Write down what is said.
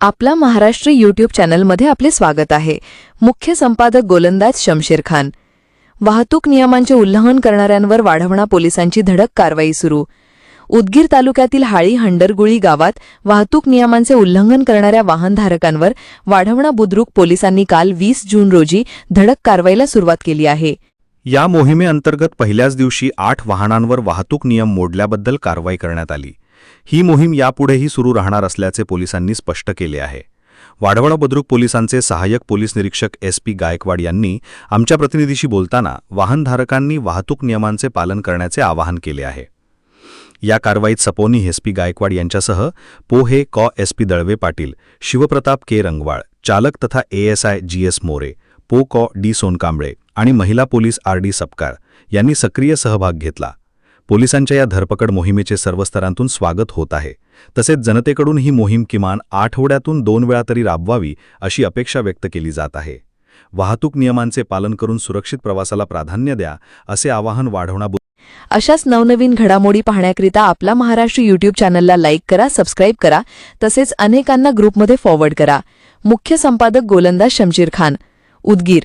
आपला महाराष्ट्र यूट्यूब चॅनलमध्ये आपले स्वागत आहे. मुख्य संपादक गोलंदाज शमशेर खान. वाहतूक नियमांचे उल्लंघन करणाऱ्यांवर वाढवणा पोलिसांची धडक कारवाई सुरू. उदगीर तालुक्यातील हाळी हंडरगुळी गावात वाहतूक नियमांचे उल्लंघन करणाऱ्या वाहनधारकांवर वाढवणा बुद्रुक पोलिसांनी काल वीस जून रोजी धडक कारवाईला सुरुवात केली आहे. या मोहिमेअंतर्गत पहिल्याच दिवशी आठ वाहनांवर वाहतूक नियम मोडल्याबद्दल कारवाई करण्यात आली. ही मोहीम यापुढेही सुरू राहणार असल्याचे पोलिसांनी स्पष्ट केले आहे. वाढवडा बुद्रुक पोलिसांचे सहाय्यक पोलीस निरीक्षक एस पी गायकवाड यांनी आमच्या प्रतिनिधीशी बोलताना वाहनधारकांनी वाहतूक नियमांचे पालन करण्याचे आवाहन केले आहे. या कारवाईत सपोनी एस पी गायकवाड यांच्यासह पोहे कॉ S P Dalve Patil Shivpratap K Rangwal चालक तथा एएसआय जी एस मोरे पो कॉ डी सोनकांबळे आणि महिला पोलीस आर डी सपकार यांनी सक्रिय सहभाग घेतला. पोलिसांच्या या धरपकड मोहिमेचे सर्व स्तरांतून स्वागत होत आहे. तसेच जनतेकडून ही मोहीम किमान आठवड्यातून दोन वेळा तरी राबवावी अशी अपेक्षा व्यक्त केली जात आहे. वाहतूक नियमांचे पालन करून सुरक्षित प्रवासाला प्राधान्य द्या असे आवाहन वाढवणा अशाच नवनवीन घडामोडी पाहण्याकरिता आपला महाराष्ट्र यूट्यूब चॅनलला लाईक करा सबस्क्राईब करा तसेच अनेकांना ग्रुपमध्ये फॉरवर्ड करा. मुख्य संपादक गोलंदाज शमशीर खान उदगीर.